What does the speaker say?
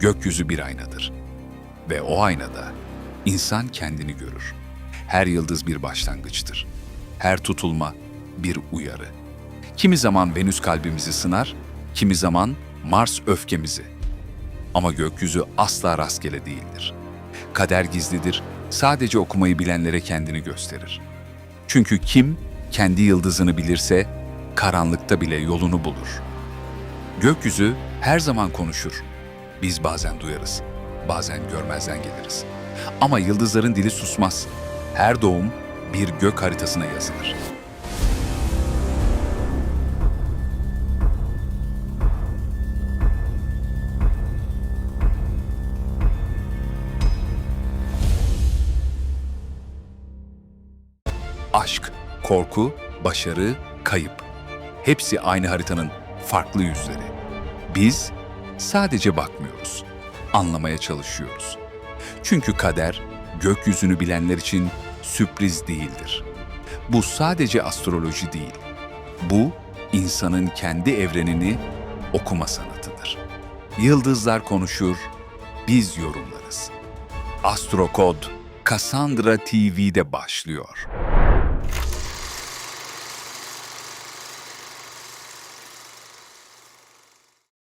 Gökyüzü bir aynadır. Ve o aynada insan kendini görür. Her yıldız bir başlangıçtır. Her tutulma bir uyarı. Kimi zaman Venüs kalbimizi sınar, kimi zaman Mars öfkemizi. Ama gökyüzü asla rastgele değildir. Kader gizlidir, sadece okumayı bilenlere kendini gösterir. Çünkü kim kendi yıldızını bilirse karanlıkta bile yolunu bulur. Gökyüzü her zaman konuşur. Biz bazen duyarız, bazen görmezden geliriz. Ama yıldızların dili susmaz. Her doğum bir gök haritasına yazılır. Aşk, korku, başarı, kayıp. Hepsi aynı haritanın farklı yüzleri. Biz sadece bakmıyoruz, anlamaya çalışıyoruz. Çünkü kader, gökyüzünü bilenler için sürpriz değildir. Bu sadece astroloji değil. Bu, insanın kendi evrenini okuma sanatıdır. Yıldızlar konuşur, biz yorumlarız. Astrokod, Cassandra TV'de başlıyor.